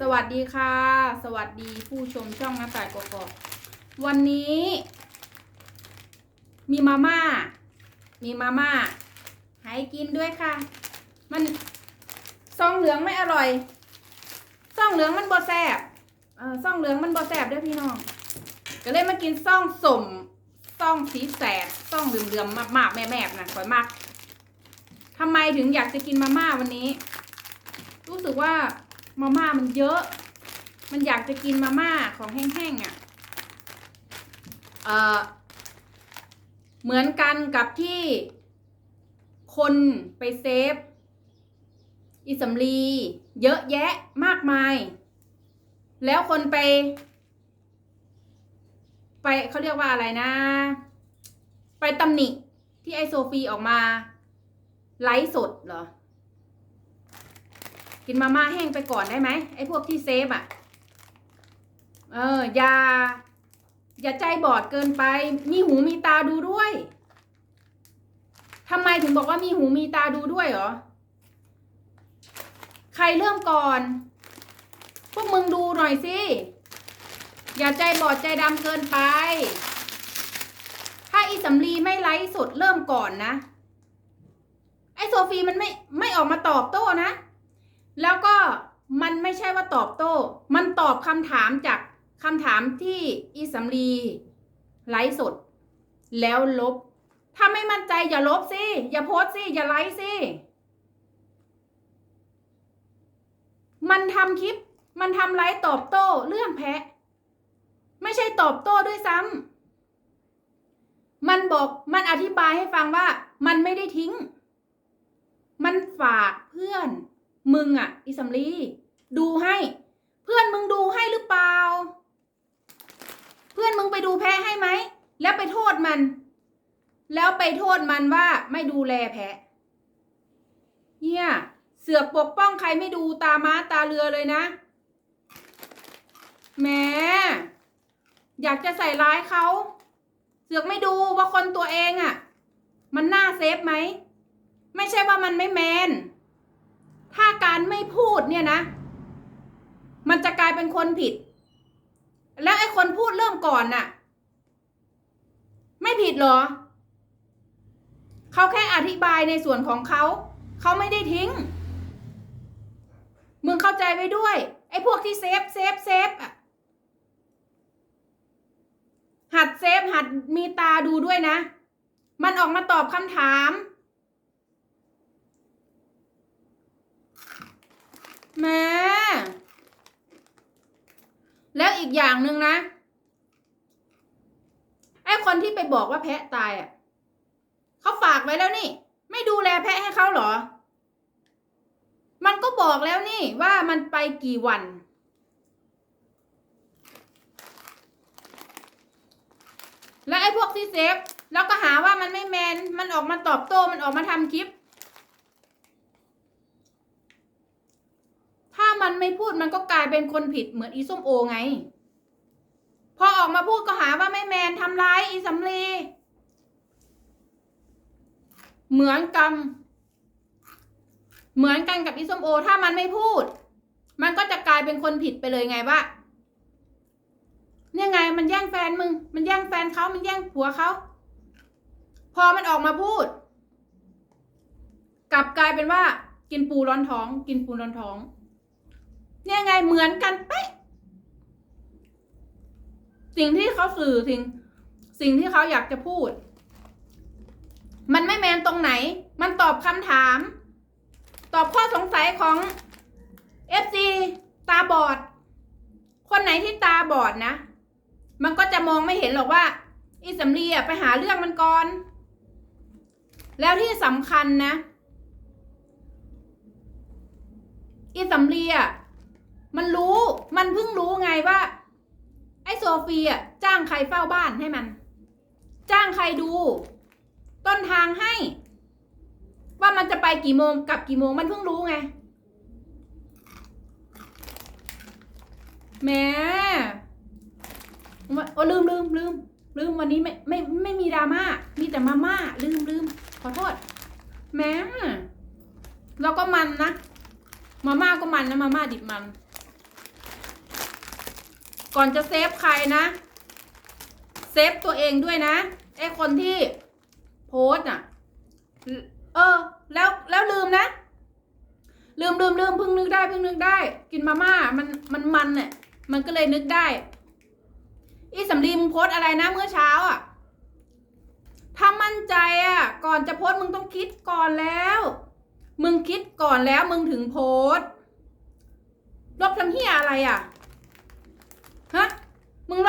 สวัสดีค่ะ สวัสดีผู้ชมช่องหน้าต่ายกกอกวันนี้ มีมาม่า มีมาม่า ให้กินด้วยค่ะ มันซองเหลืองไม่อร่อยซองเหลืองมันบอแซบเออซองเหลืองมันบอแซบด้วยพี่น้อง ก็เลยมากินซองสมซองสีแสบซองเหลืองๆมากๆแม่ๆนะข่อยมากทำไมถึงอยากจะกินมาม่าวันนี้ รู้สึกว่า มาม่ามันเยอะ มันอยากจะกินมาม่าของแห้งๆอะเออเหมือนกันกับที่คนไปเซฟ อิสำลี เยอะแยะมากมาย แล้วคนไป ไปเขาเรียกว่าอะไรนะ ไปตำหนิที่ไอโซฟีออกมา ไลฟ์สดเหรอ กินมาม่าแห้งไปก่อนได้ไหมไอ้พวกที่เซฟอะ่ะ เออ อย่า อย่าใจบอดเกินไป มีหูมีตาดูด้วยทำไมถึงบอกว่ามีหูมีตาดูด้วยเหรอ ใครเริ่มก่อน พวกมึงดูหน่อยสิ อย่าใจบอดใจดำเกินไป ถ้าอีสำลีไม่ไลฟ์สดเริ่มก่อนนะ ไอโซฟีมันไม่ไม่ออกมาตอบโต้นะ แล้วก็มันไม่ใช่ว่าตอบโต้ มันตอบคำถามจากคำถามที่อีสำลีไลฟ์สด แล้วลบ ถ้าไม่มั่นใจอย่าลบสิ อย่าโพสสิ อย่าไลฟ์สิ มันทำคลิป มันทำไลฟ์ตอบโต้เรื่องแพะ ไม่ใช่ตอบโต้ด้วยซ้ำ มันบอก มันอธิบายให้ฟังว่า มันไม่ได้ทิ้ง มันฝากเพื่อน มึงอะอิสัมลีดูให้ เพื่อนมึงดูให้หรือเปล่า เพื่อนมึงไปดูแพ้ให้ไหม แล้วไปโทษมัน แล้วไปโทษมันว่าไม่ดูแลแพะเนี่ยเสือกปกป้องใครไม่ดูตาม้าตาเรือเลยนะแหมอยากจะใส่ร้ายเขา เสือกไม่ดูว่าคนตัวเองอะ่ะ มันน่าเซฟไหม ไม่ใช่ว่ามันไม่แมน ถ้าการไม่พูดเนี่ยนะ มันจะกลายเป็นคนผิด แล้วไอ้คนพูดเริ่มก่อนน่ะ ไม่ผิดหรอ เขาแค่อธิบายในส่วนของเขา เขาไม่ได้ทิ้ง มึงเข้าใจไว้ด้วย ไอ้พวกที่เซฟเซฟเซฟอะหัดเซฟหัดมีตาดูด้วยนะ มันออกมาตอบคำถาม แม่แล้วอีกอย่างหนึ่งนะ ไอ้คนที่ไปบอกว่าแพะตายอะเขาฝากไว้แล้วนี่ ไม่ดูแลแพะให้เขาเหรอ มันก็บอกแล้วนี่ว่ามันไปกี่วัน และไอ้พวกที่เซฟแล้วก็หาว่ามันไม่แมน มันออกมาตอบโต้ มันออกมาทำคลิป ถ้า มันไม่พูดมันก็กลายเป็นคนผิดเหมือนอีส้มโอไง พอออกมาพูดก็หาว่าไม่แมนทำร้ายอีสำลีเหมือนกันเหมือนกันกับอีส้มโอ ถ้ามันไม่พูด มันก็จะกลายเป็นคนผิดไปเลยไงว่าเนี่ยไงมันแย่งแฟนมึง มันแย่งแฟนเขามันแย่งผัวเขาพอมันออกมาพูด กลับกลายเป็นว่า กินปูร้อนท้อง กินปูร้อนท้อง เนี่ยไงเหมือนกันเป๊ะสิ่งที่เขาสื่อสิ่ง สิ่งที่เขาอยากจะพูด มันไม่แมนตรงไหน มันตอบคำถาม ตอบข้อสงสัยของ FC ตาบอด คนไหนที่ตาบอดนะ มันก็จะมองไม่เห็นหรอกว่าอีสำลีอะไปหาเรื่องมันก่อน แล้วที่สำคัญนะอีสำลีอะ มันรู้มันเพิ่งรู้ไงว่า ไอ้โซฟีอะจ้างใครเฝ้าบ้านให้มัน จ้างใครดู ต้นทางให้ ว่ามันจะไปกี่โมงกลับกี่โมงมันเพิ่งรู้ไงแหม่โอ้ลืมลืมลืมลืมวันนี้ไม่ไม่ไม่มีดราม่ามีแต่มาม่าลืมลืมขอโทษแหม่แล้วก็มันนะมาม่าก็มันนะมาม่าดิบมัน ก่อนจะเซฟใครนะ เซฟตัวเองด้วยนะไอคนที่โพสอะ เออ แล้วแล้วลืมนะ ลืมลืมลืมเพิ่งนึกได้เพิ่งนึกได้ กินมาม่ามันมันมันเนี่ยมันก็เลยนึกได้อีสำลีมึงโพสอะไรนะเมื่อเช้าอะถ้ามั่นใจอะ ก่อนจะโพสมึงต้องคิดก่อนแล้ว มึงคิดก่อนแล้วมึงถึงโพสลบทำเฮียอะไรอะ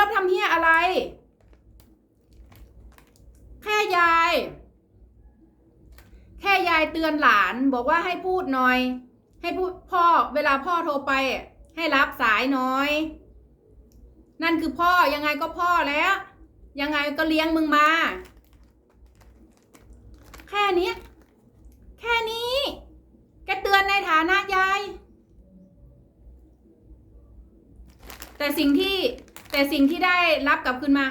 มึงลบทำเฮียอะไร แค่ยาย แค่ยายเตือนหลานบอกว่าให้พูดหน่อย ให้พูดพ่อเวลาพ่อโทรไป ให้รับสายหน่อย นั่นคือพ่อยังไงก็พ่อแล้ว ยังไงก็เลี้ยงมึงมา แค่นี้ แค่นี้แกเตือนในฐานะยายแต่สิ่งที่ แต่สิ่งที่ได้รับกลับคืนมา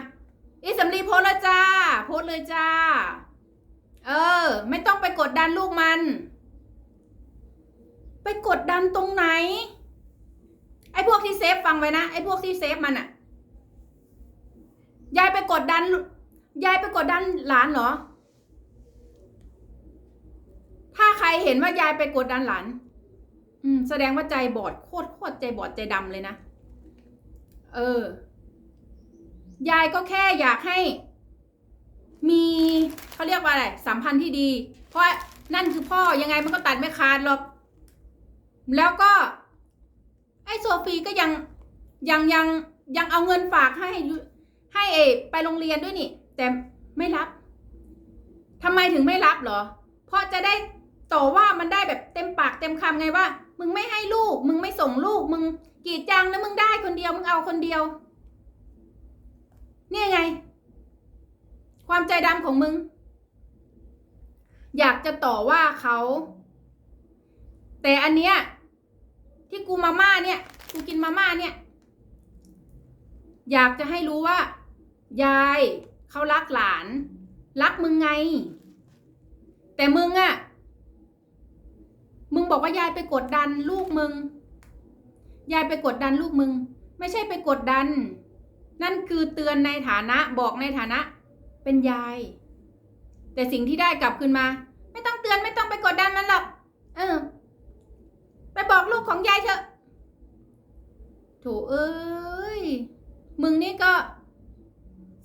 อิสำลีโพสต์แล้วจ้า โพสเลยจ้า เออ ไม่ต้องไปกดดันลูกมัน ไปกดดันตรงไหน ไอ้พวกที่เซฟฟังไว้นะ ไอ้พวกที่เซฟมันอะยายไปกดดัน ยายไปกดดันหลานเหรอ ถ้าใครเห็นว่ายายไปกดดันหลาน อืม แสดงว่าใจบอดโคตรโคตรใจบอดใจดำเลยนะ เออ ยายก็แค่อยากให้ มีเขาเรียกว่าอะไรสัมพันธ์ที่ดี เพราะนั่นคือพ่อยังไงมันก็ตัดไม่ขาดหรอก แล้วก็ ไอ้โซฟีก็ยังยังยังยังเอาเงินฝากให้ให้เอไปโรงเรียนด้วยนี่ แต่ไม่รับทำไมถึงไม่รับเหรอ เพราะจะได้ต่อว่ามันได้แบบเต็มปากเต็มคำไงว่า มึงไม่ให้ลูก มึงไม่ส่งลูก มึงกีดจังแล้วมึงได้คนเดียว มึงเอาคนเดียว เนี่ยไง ความใจดำของมึง อยากจะต่อว่าเขา แต่อันเนี้ยที่กูมาม่าเนี่ย กูกินมาม่าเนี่ย อยากจะให้รู้ว่า ยายเขารักหลาน รักมึงไง แต่มึงอะมึงบอกว่ายายไปกดดันลูกมึง ยายไปกดดันลูกมึง ไม่ใช่ไปกดดัน นั่นคือเตือนในฐานะบอกในฐานะเป็นยาย แต่สิ่งที่ได้กลับคืนมา ไม่ต้องเตือนไม่ต้องไปกดดันมันหรอกเออ ไปบอกลูกของยายเถอะโถเอ้ยมึงนี่ก็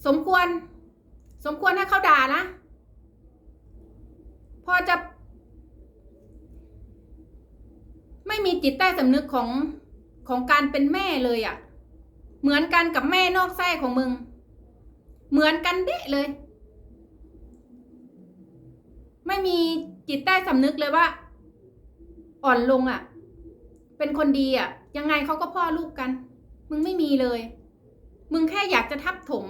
สมควร สมควรให้เขาด่านะ พอจะ ไม่มีจิตใต้สำนึกของของการเป็นแม่เลยอะ่ะ เหมือนกันกับแม่นอกไส้ของมึง เหมือนกันเดะเลย ไม่มีจิตใต้สำนึกเลยว่า อ่อนลงอะ่ะ เป็นคนดีอะ่ะ ยังไงเขาก็พ่อลูกกัน มึงไม่มีเลย มึงแค่อยากจะทับถม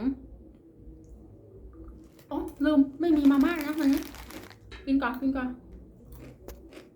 อ๋อลืมไม่มีมาม่านะวันนี้กินก่อนกินก่อน